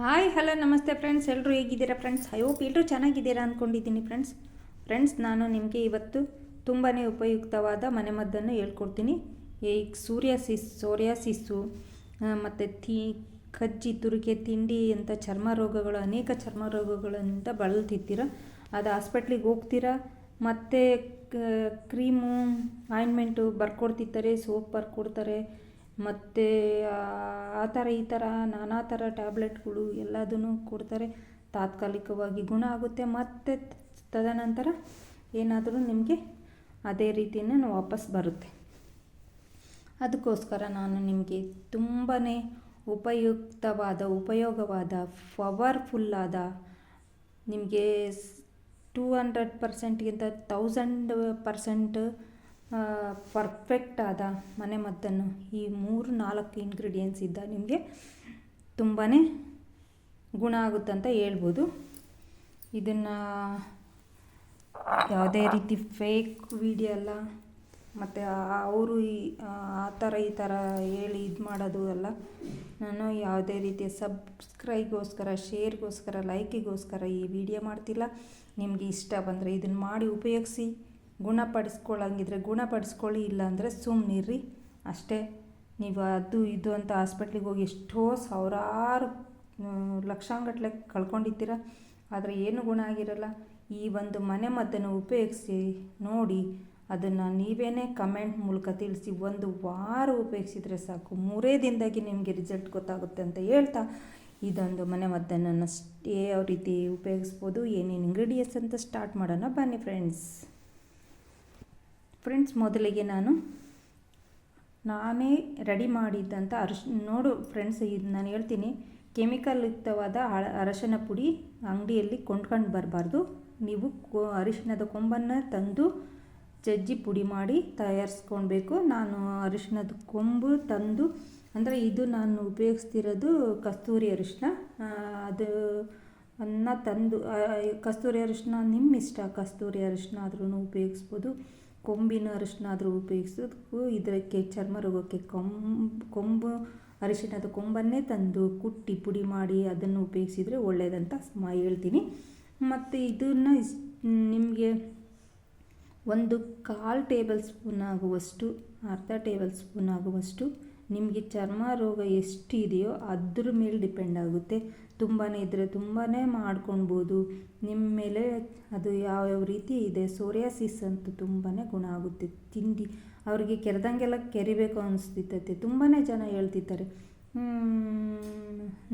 Hi hello ನಮಸ್ತೆ friends ಎಲ್ಲರೂ ಹೇಗಿದ್ದೀರಾ ಫ್ರೆಂಡ್ಸ್ ಐ ಹೋಪ್ ಎಲ್ಲರೂ ಚೆನ್ನಾಗಿದ್ದೀರಾ ಅಂದ್ಕೊಂಡಿದ್ದೀನಿ ಫ್ರೆಂಡ್ಸ್ ಫ್ರೆಂಡ್ಸ್ ನಾನು ನಿಮಗೆ ಇವತ್ತು ತುಂಬಾ ಉಪಯುಕ್ತವಾದ ಮನೆಮದ್ದನ್ನು ಹೇಳ್ಕೊಡ್ತೀನಿ. ಈಗ ಸೂರ್ಯಾಸಿಸ್ ಸೋರಿಯಾಸಿಸ್ಸು ಮತ್ತು ತಿ, ಕಜ್ಜಿ ತುರಿಕೆ ತಿಂಡಿ ಅಂತ ಚರ್ಮ ರೋಗಗಳು, ಅನೇಕ ಚರ್ಮ ರೋಗಗಳಿಂದ ಬಳಲ್ತಿದ್ದೀರ? ಅದು ಹಾಸ್ಪಿಟ್ಲಿಗೆ ಹೋಗ್ತೀರಾ? ಮತ್ತು ಕ್ರೀಮು ಆಯಿಂಟ್ಮೆಂಟು ಬರ್ಕೊಡ್ತಿರ್ತಾರೆ ಸೋಪ್ ಬರ್ಕೊಡ್ತಾರೆ. ಮತ್ತು, ಆ ಥರ ಈ ಥರ ನಾನಾ ಥರ ಟ್ಯಾಬ್ಲೆಟ್ಗಳು ಎಲ್ಲದನ್ನು ಕೊಡ್ತಾರೆ. ತಾತ್ಕಾಲಿಕವಾಗಿ ಗುಣ ಆಗುತ್ತೆ. ಮತ್ತು ತದನಂತರ ಏನಾದರೂ ನಿಮಗೆ ಅದೇ ರೀತಿಯೇ ವಾಪಸ್ ಬರುತ್ತೆ. ಅದಕ್ಕೋಸ್ಕರ ನಾನು ನಿಮಗೆ ತುಂಬಾ ಉಪಯುಕ್ತವಾದ, ಉಪಯೋಗವಾದ ಪವರ್ಫುಲ್ಲಾದ ನಿಮಗೆ ಟೂ ಹಂಡ್ರೆಡ್ ಪರ್ಸೆಂಟ್ಗಿಂತ ತೌಸಂಡ್ ಪರ್ಸೆಂಟ್ ಪರ್ಫೆಕ್ಟ್ ಆದ ಮನೆಮದ್ದನ್ನು ಈ ಮೂರು ನಾಲ್ಕು ಇಂಗ್ರೀಡಿಯೆಂಟ್ಸ್ ಇದ್ದ ನಿಮಗೆ ತುಂಬಾ ಗುಣ ಆಗುತ್ತೆ ಅಂತ ಹೇಳ್ಬೋದು. ಇದನ್ನು ಯಾವುದೇ ರೀತಿ ಫೇಕ್ ವಿಡಿಯೋ ಅಲ್ಲ, ಮತ್ತು ಅವರು ಈ, ಆ ಥರ ಈ ಥರ ಹೇಳಿ ಇದು ಮಾಡೋದು ಅಲ್ಲ. ನಾನು ಯಾವುದೇ ರೀತಿಯ ಸಬ್ಸ್ಕ್ರೈಬ್ಗೋಸ್ಕರ ಶೇರ್ಗೋಸ್ಕರ ಲೈಕಿಗೋಸ್ಕರ ಈ ವಿಡಿಯೋ ಮಾಡ್ತಿಲ್ಲ. ನಿಮಗೆ ಇಷ್ಟ ಬಂದರೆ ಇದನ್ನು ಮಾಡಿ ಉಪಯೋಗಿಸಿ. ಗುಣಪಡಿಸ್ಕೊಳ್ಳಂಗಿದ್ರೆ ಗುಣಪಡಿಸ್ಕೊಳ್ಳಿ ಇಲ್ಲಾಂದರೆ ಸುಮ್ಮನಿರ್ರಿ ಅಷ್ಟೇ. ನೀವು ಅದು ಇದು ಅಂತ ಹಾಸ್ಪಿಟ್ಲಿಗೆ ಹೋಗಿ ಎಷ್ಟೋ ಸಾವಿರಾರು ಲಕ್ಷಾಂಗಟ್ಲೆ ಕಳ್ಕೊಂಡಿದ್ದೀರ. ಆದರೆ ಏನು ಗುಣ ಆಗಿರಲ್ಲ. ಈ ಒಂದು ಮನೆ ಮದ್ದನ್ನು ಉಪಯೋಗಿಸಿ ನೋಡಿ, ಅದನ್ನು ನೀವೇ ಕಮೆಂಟ್ ಮೂಲಕ ತಿಳಿಸಿ ಒಂದು ವಾರ ಉಪಯೋಗಿಸಿದರೆ ಸಾಕು. ಮೂರೇ ದಿನದಾಗಿ ನಿಮಗೆ ರಿಸಲ್ಟ್ ಗೊತ್ತಾಗುತ್ತೆ ಅಂತ ಹೇಳ್ತಾ ಇದೊಂದು ಮನೆ ಮದ್ದನ್ನು ಯಾವ ರೀತಿ ಉಪಯೋಗಿಸ್ಬೋದು. ಏನೇನು ಇಂಗ್ರೀಡಿಯೆಂಟ್ಸ್ ಅಂತ ಸ್ಟಾರ್ಟ್ ಮಾಡೋಣ. ಬನ್ನಿ ಫ್ರೆಂಡ್ಸ್ ಫ್ರೆಂಡ್ಸ್ ಮೊದಲಿಗೆ ನಾನು ನಾನೇ ರೆಡಿ ಮಾಡಿದ್ದಂಥ ಅರಿಶ್, ನೋಡು ಫ್ರೆಂಡ್ಸ್ ಇದು ನಾನು ಹೇಳ್ತೀನಿ. ಕೆಮಿಕಲ್ ಯುಕ್ತವಾದ ಅರಶಿನ ಪುಡಿ ಅಂಗಡಿಯಲ್ಲಿ ಕೊಂಡ್ಕೊಂಡು ಬರಬಾರ್ದು. ನೀವು ಕೊ ಅರಿಶಿಣದ ಕೊಂಬನ್ನು ತಂದು ಜಜ್ಜಿ ಪುಡಿ ಮಾಡಿ ತಯಾರಿಸ್ಕೊಳ್ಬೇಕು. ನಾನು ಅರಿಶಿಣದ ಕೊಂಬು ತಂದು, ಅಂದರೆ ಇದು ನಾನು ಉಪಯೋಗಿಸ್ತಿರೋದು ಕಸ್ತೂರಿ ಅರಿಶಿನ. ಅದು ಅನ್ನ ತಂದು ಕಸ್ತೂರಿ ಅರಿಶಿನ ನಿಮ್ಮ ಇಷ್ಟ ಕಸ್ತೂರಿ ಅರಿಶಿನ ಆದ್ರೂ ಉಪಯೋಗಿಸ್ಬೋದು. ಕೊಂಬಿನ ಅರಿಶಿನ ಆದರೂ ಉಪಯೋಗಿಸೋದಕ್ಕೂ ಇದಕ್ಕೆ ಚರ್ಮ ರೋಗಕ್ಕೆ ಕೊಂಬು ಕೊಂಬು, ಅರಿಶಿಣದ ಕೊಂಬನ್ನೇ ತಂದು ಕುಟ್ಟಿ ಪುಡಿ ಮಾಡಿ ಅದನ್ನು ಉಪಯೋಗಿಸಿದರೆ ಒಳ್ಳೆಯದಂತ ಹೇಳ್ತೀನಿ. ಮತ್ತು ಇದನ್ನು ನಿಮಗೆ ಒಂದು ಕಾಲು ಟೇಬಲ್ ಸ್ಪೂನ್ ಆಗುವಷ್ಟು, ಅರ್ಧ ಟೇಬಲ್ ಸ್ಪೂನ್ ಆಗುವಷ್ಟು ನಿಮಗೆ ಚರ್ಮ ರೋಗ ಎಷ್ಟಿದೆಯೋ ಅದ್ರ ಮೇಲೆ ಡಿಪೆಂಡ್ ಆಗುತ್ತೆ. ತುಂಬಾ ಇದ್ದರೆ ತುಂಬಾ ಮಾಡ್ಕೊಳ್ಬೋದು ನಿಮ್ಮ ಮೇಲೆ ಅದು ಯಾವ್ಯಾವ ರೀತಿ ಇದೆ ಸೋರಿಯಾಸಿಸ್ ಅಂತೂ ತುಂಬಾ ಗುಣ ಆಗುತ್ತೆ. ತಿಂಡಿ, ಅವರಿಗೆ ಕೆರೆದಂಗೆಲ್ಲ ಕೆರಿಬೇಕು ಅನಿಸ್ತಿತ್ತೈತೆ ತುಂಬಾ ಜನ ಹೇಳ್ತಿದ್ದಾರೆ.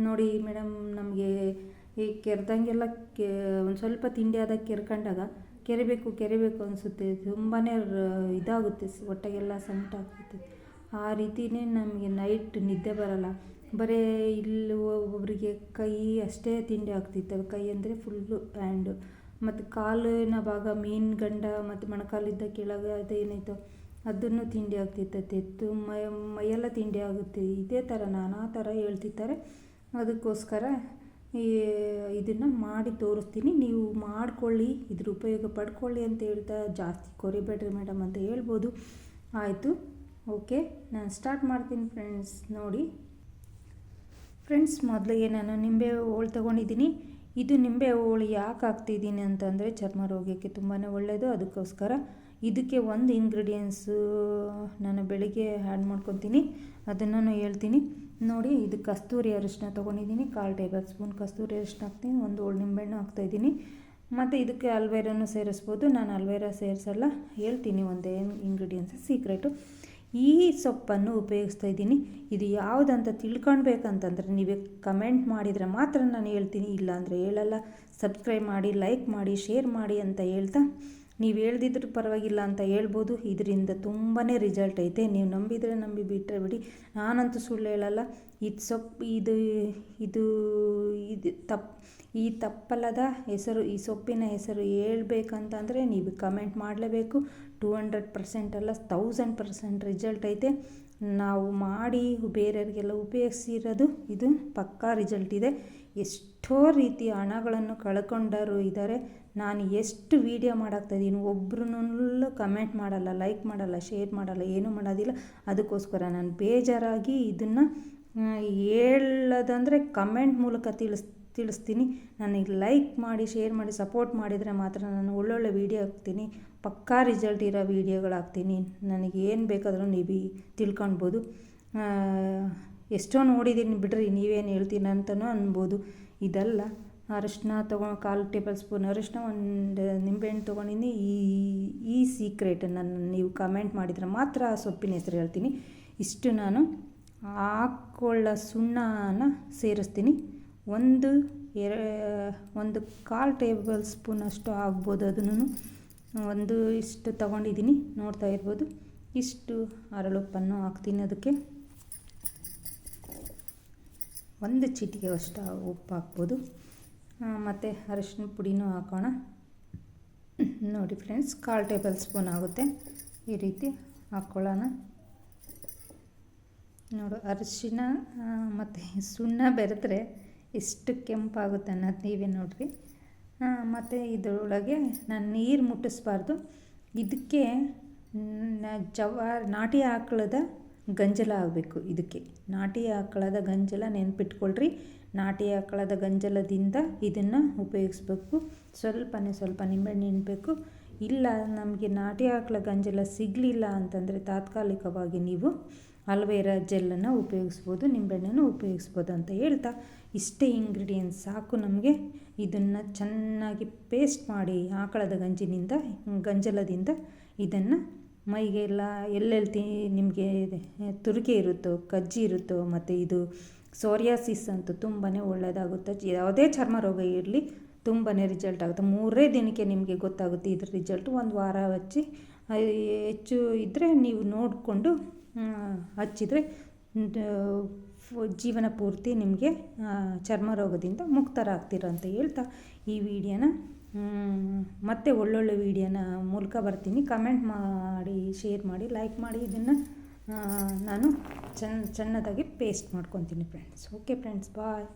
ನೋಡಿ ಮೇಡಮ್ ನಮಗೆ ಈ ಕೆರೆದಂಗೆಲ್ಲ ಕೆ, ಒಂದು ಸ್ವಲ್ಪ ತಿಂಡಿ ಆದಾಗ ಕೆರ್ಕೊಂಡಾಗ ಕೆರಿಬೇಕು ಕೆರಿಬೇಕು ಅನಿಸುತ್ತೆ. ತುಂಬಾ ಇದಾಗುತ್ತೆ ಹೊಟ್ಟೆಗೆಲ್ಲ ಸಂಕಟ ಆಗ್ತೈತೆ ಆ ರೀತಿಯೇ ನಮಗೆ ನೈಟ್ ನಿದ್ದೆ ಬರೋಲ್ಲ. ಬರೀ ಇಲ್ಲಿ ಒಬ್ಬೊಬ್ಬರಿಗೆ ಕೈ ಅಷ್ಟೇ ತಿಂಡಿ ಆಗ್ತಿತ್ತು ಕೈ ಅಂದರೆ ಫುಲ್ಲು ಹ್ಯಾಂಡು ಮತ್ತು ಕಾಲಿನ ಭಾಗ ಮೀನು ಗಂಡ ಮತ್ತು ಮೊಣಕಾಲಿದ್ದ ಕೆಳಗೆ ಅದೇನೈತೋ ಅದನ್ನು ತಿಂಡಿ ಆಗ್ತಿತ್ತು. ಮೈ, ಮೈಯೆಲ್ಲ ತಿಂಡಿ ಆಗುತ್ತೆ. ಇದೇ ಥರ ನಾನಾ ಥರ ಹೇಳ್ತಿರ್ತಾರೆ. ಅದಕ್ಕೋಸ್ಕರ ಈ ಇದನ್ನು ಮಾಡಿ ತೋರಿಸ್ತೀನಿ. ನೀವು ಮಾಡಿಕೊಳ್ಳಿ, ಇದ್ರ ಉಪಯೋಗ ಪಡ್ಕೊಳ್ಳಿ ಅಂತ ಹೇಳ್ತಾ ಜಾಸ್ತಿ ಕೊರಿಬೇಡ್ರಿ ಮೇಡಮ್ ಅಂತ ಹೇಳ್ಬೋದು. ಆಯಿತು. ಓಕೆ, ನಾನು ಸ್ಟಾರ್ಟ್ ಮಾಡ್ತೀನಿ ಫ್ರೆಂಡ್ಸ್ ನೋಡಿ. ಫ್ರೆಂಡ್ಸ್ ಮೊದಲಿಗೆ ನಾನು ನಿಂಬೆ ಹೋಳು ತೊಗೊಂಡಿದ್ದೀನಿ. ಇದು ನಿಂಬೆ ಹೋಳು ಯಾಕೆ ಹಾಕ್ತಿದ್ದೀನಿ ಅಂತಂದರೆ ಚರ್ಮ ರೋಗಕ್ಕೆ ತುಂಬಾ ಒಳ್ಳೆಯದು ಅದಕ್ಕೋಸ್ಕರ ಇದಕ್ಕೆ ಒಂದು ಇಂಗ್ರೀಡಿಯೆಂಟ್ಸು ನಾನು ಬೆಳಿಗ್ಗೆ ಆ್ಯಡ್ ಮಾಡ್ಕೊತೀನಿ. ಅದನ್ನು ಹೇಳ್ತೀನಿ. ನೋಡಿ, ಇದು ಕಸ್ತೂರಿ ಅರಿಶಿನ ತೊಗೊಂಡಿದ್ದೀನಿ. ಕಾಲು ಟೇಬಲ್ ಸ್ಪೂನ್ ಕಸ್ತೂರಿ ಅರಿಶಿನ ಹಾಕ್ತೀನಿ. ಒಂದು ಹೋಳು ನಿಂಬೆಹಣ್ಣು ಹಾಕ್ತಾಯಿದ್ದೀನಿ ಮತ್ತು ಇದಕ್ಕೆ ಅಲ್ವೇರನ್ನು ಸೇರಿಸ್ಬೋದು. ನಾನು ಅಲ್ವೇರ ಸೇರಿಸಲ್ಲ. ಹೇಳ್ತೀನಿ ಒಂದೇ ಇಂಗ್ರೀಡಿಯೆಂಟ್ಸ್ ಸೀಕ್ರೆಟು ಈ ಸೊಪ್ಪನ್ನು ಉಪಯೋಗಿಸ್ತಾ ಇದ್ದೀನಿ. ಇದು ಯಾವುದಂತ ತಿಳ್ಕೊಳ್ಬೇಕಂತಂದರೆ ನೀವೇ ಕಮೆಂಟ್ ಮಾಡಿದರೆ ಮಾತ್ರ ನಾನು ಹೇಳ್ತೀನಿ. ಇಲ್ಲಾಂದರೆ ಹೇಳಲ್ಲ. ಸಬ್ಸ್ಕ್ರೈಬ್ ಮಾಡಿ, ಲೈಕ್ ಮಾಡಿ, ಶೇರ್ ಮಾಡಿ ಅಂತ ಹೇಳ್ತಾ ನೀವು ಹೇಳ್ದಿದ್ರು ಪರವಾಗಿಲ್ಲ ಅಂತ ಹೇಳ್ಬೋದು. ಇದರಿಂದ ತುಂಬಾ ರಿಸಲ್ಟ್ ಐತೆ. ನೀವು ನಂಬಿದರೆ ನಂಬಿ ಬಿಟ್ಟರೆ ಬಿಡಿ. ನಾನಂತೂ ಸುಳ್ಳು ಹೇಳಲ್ಲ. ಇದು ಸೊಪ್ಪು ಇದು ಇದು ಇದು ತಪ್ಪು ಈ ತಪ್ಪಲ್ಲದ ಹೆಸರು, ಈ ಸೊಪ್ಪಿನ ಹೆಸರು ಹೇಳ್ಬೇಕಂತಂದರೆ ನೀವು ಕಮೆಂಟ್ ಮಾಡಲೇಬೇಕು. ಟೂ ಹಂಡ್ರೆಡ್ ಪರ್ಸೆಂಟ್ ಅಲ್ಲ ತೌಸಂಡ್ ಪರ್ಸೆಂಟ್ ರಿಸಲ್ಟ್ ಐತೆ. ನಾವು ಮಾಡಿ ಬೇರೆಯವರಿಗೆಲ್ಲ ಉಪಯೋಗಿಸಿರೋದು ಇದು ಪಕ್ಕಾ ರಿಸಲ್ಟ್ ಇದೆ. ಎಷ್ಟೋ ರೀತಿಯ ಹಣಗಳನ್ನು ಕಳ್ಕೊಂಡರು ಇದ್ದಾರೆ ನಾನು ಎಷ್ಟು ವೀಡಿಯೋ ಮಾಡಾಕ್ತಾಯಿದ್ದೀನಿ ಒಬ್ರು ಕಮೆಂಟ್ ಮಾಡಲ್ಲ ಲೈಕ್ ಮಾಡಲ್ಲ ಶೇರ್ ಮಾಡಲ್ಲ, ಏನೂ ಮಾಡೋದಿಲ್ಲ. ಅದಕ್ಕೋಸ್ಕರ ನಾನು ಬೇಜಾರಾಗಿ ಇದನ್ನು ಹೇಳೋದಂದರೆ ಕಮೆಂಟ್ ಮೂಲಕ ತಿಳಿಸ್, ತಿಳಿಸ್ತೀನಿ. ನನಗೆ ಲೈಕ್ ಮಾಡಿ ಶೇರ್ ಮಾಡಿ ಸಪೋರ್ಟ್ ಮಾಡಿದರೆ ಮಾತ್ರ ನಾನು ಒಳ್ಳೊಳ್ಳೆ ವೀಡಿಯೋ ಹಾಕ್ತೀನಿ. ಪಕ್ಕಾ ರಿಸಲ್ಟ್ ಇರೋ ವೀಡಿಯೋಗಳು ಹಾಕ್ತೀನಿ ನನಗೆ ಏನು ಬೇಕಾದರೂ ನೀವು ತಿಳ್ಕೊಳ್ಬೋದು ಎಷ್ಟೋ ನೋಡಿದ್ದೀನಿ ಬಿಡ್ರಿ, ನೀವೇನು ಹೇಳ್ತೀನಿ ಅಂತಲೂ ಅನ್ಬೋದು. ಇದಲ್ಲ ಅರಿಶಿನ ತೊಗೊಂಡು ಕಾಲು ಟೇಬಲ್ ಸ್ಪೂನ್ ಅರಿಶಿನ ಒಂದು ನಿಂಬೆಹಣ್ಣು ತೊಗೊಂಡಿನಿ. ಈ ಈ ಸೀಕ್ರೆಟ್ ನನ್ನ ನೀವು ಕಮೆಂಟ್ ಮಾಡಿದರೆ ಮಾತ್ರ ಸೊಪ್ಪಿನ ಹೆಸರು ಹೇಳ್ತೀನಿ. ಇಷ್ಟು ನಾನು ಹಾಕ್ಕೊಳ್ಳೋ ಸುಣ್ಣನ ಸೇರಿಸ್ತೀನಿ. ಒಂದು ಎರ, ಒಂದು ಕಾಲು ಟೇಬಲ್ ಸ್ಪೂನ್ ಅಷ್ಟು ಆಗ್ಬೋದು ಅದನ್ನು. ಒಂದು ಇಷ್ಟು ತಗೊಂಡಿದ್ದೀನಿ, ನೋಡ್ತಾ ಇರ್ಬೋದು. ಇಷ್ಟು ಅರಳುಪ್ಪನ್ನು ಹಾಕ್ತೀನಿ ಅದಕ್ಕೆ. ಒಂದು ಚಿಟಿಕೆ ಅಷ್ಟು ಉಪ್ಪು ಹಾಕ್ಬೋದು. ಮತ್ತು ಅರಿಶಿನ ಪುಡಿನೂ ಹಾಕೋಣ. ನೋಡಿ ಫ್ರೆಂಡ್ಸ್, ಕಾಲು ಟೇಬಲ್ ಸ್ಪೂನ್ ಆಗುತ್ತೆ. ಈ ರೀತಿ ಹಾಕ್ಕೊಳ್ಳೋಣ ನೋಡು, ಅರಿಶಿನ ಮತ್ತು ಸುಣ್ಣ ಬೆರೆದ್ರೆ ಎಷ್ಟು ಕೆಂಪಾಗುತ್ತೆ ಅನ್ನೋದು ನೀವೇ ನೋಡಿರಿ. ಮತ್ತು ಇದರೊಳಗೆ ನಾನು ನೀರು ಮುಟ್ಟಿಸ್ಬಾರ್ದು. ಇದಕ್ಕೆ ಜವಾರ್, ನಾಟಿ ಆಕಳದ ಗಂಜಲ ಆಗಬೇಕು ಇದಕ್ಕೆ. ನಾಟಿ ಆಕಳದ ಗಂಜಲ ನೆನ್ಪಿಟ್ಕೊಳ್ರಿ. ನಾಟಿ ಆಕಳದ ಗಂಜಲದಿಂದ ಇದನ್ನು ಉಪಯೋಗಿಸ್ಬೇಕು. ಸ್ವಲ್ಪನೇ ಸ್ವಲ್ಪ ನಿಂಬೆಹಣ್ಣು ನಿನ್ಬೇಕು. ಇಲ್ಲ ನಮಗೆ ನಾಟಿ ಆಕಳ ಗಂಜಲ ಸಿಗಲಿಲ್ಲ ಅಂತಂದರೆ ತಾತ್ಕಾಲಿಕವಾಗಿ ನೀವು ಅಲ್ವೇರಾ ಜೆಲ್ಲನ್ನು ಉಪಯೋಗಿಸ್ಬೋದು, ನಿಂಬೆಹಣ್ಣನ್ನು ಉಪಯೋಗಿಸ್ಬೋದು ಅಂತ ಹೇಳ್ತಾ ಇಷ್ಟೇ ಇಂಗ್ರೀಡಿಯೆಂಟ್ಸ್ ಸಾಕು ನಮಗೆ. ಇದನ್ನು ಚೆನ್ನಾಗಿ ಪೇಸ್ಟ್ ಮಾಡಿ ಆಕಳದ ಗಂಜಿನಿಂದ, ಗಂಜಲದಿಂದ ಇದನ್ನು ಮೈಗೆಲ್ಲ ಎಲ್ಲೆಲ್ಲಿ ತಿ ನಿಮಗೆ ತುರಿಕೆ ಇರುತ್ತೋ, ಕಜ್ಜಿ ಇರುತ್ತೋ, ಮತ್ತು ಇದು ಸೋರಿಯಾಸಿಸ್ ಅಂತೂ ತುಂಬಾ ಒಳ್ಳೆಯದಾಗುತ್ತೆ ಯಾವುದೇ ಚರ್ಮ ರೋಗ ಇರಲಿ ತುಂಬಾ ರಿಸಲ್ಟ್ ಆಗುತ್ತೆ. ಮೂರೇ ದಿನಕ್ಕೆ ನಿಮಗೆ ಗೊತ್ತಾಗುತ್ತೆ ಇದ್ರ ರಿಸಲ್ಟ್ ಒಂದು ವಾರ ಹಚ್ಚಿ ಹೆಚ್ಚು ಇದ್ದರೆ ನೀವು ನೋಡಿಕೊಂಡು ಹಚ್ಚಿದರೆ ಜೀವನ ಪೂರ್ತಿ ನಿಮಗೆ ಚರ್ಮ ರೋಗದಿಂದ ಮುಕ್ತರಾಗ್ತೀರ ಅಂತ ಹೇಳ್ತಾ ಈ ವಿಡಿಯೋನ. ಮತ್ತೆ ಒಳ್ಳೊಳ್ಳೆ ವಿಡಿಯೋನ ಮೂಲಕ ಬರ್ತೀನಿ. ಕಮೆಂಟ್ ಮಾಡಿ, ಶೇರ್ ಮಾಡಿ, ಲೈಕ್ ಮಾಡಿ, ಇದನ್ನು ನಾನು ಚೆನ್ನ ಚೆನ್ನದಾಗಿ ಪೇಸ್ಟ್ ಮಾಡ್ಕೊತೀನಿ ಫ್ರೆಂಡ್ಸ್ ಓಕೆ ಫ್ರೆಂಡ್ಸ್ ಬಾಯ್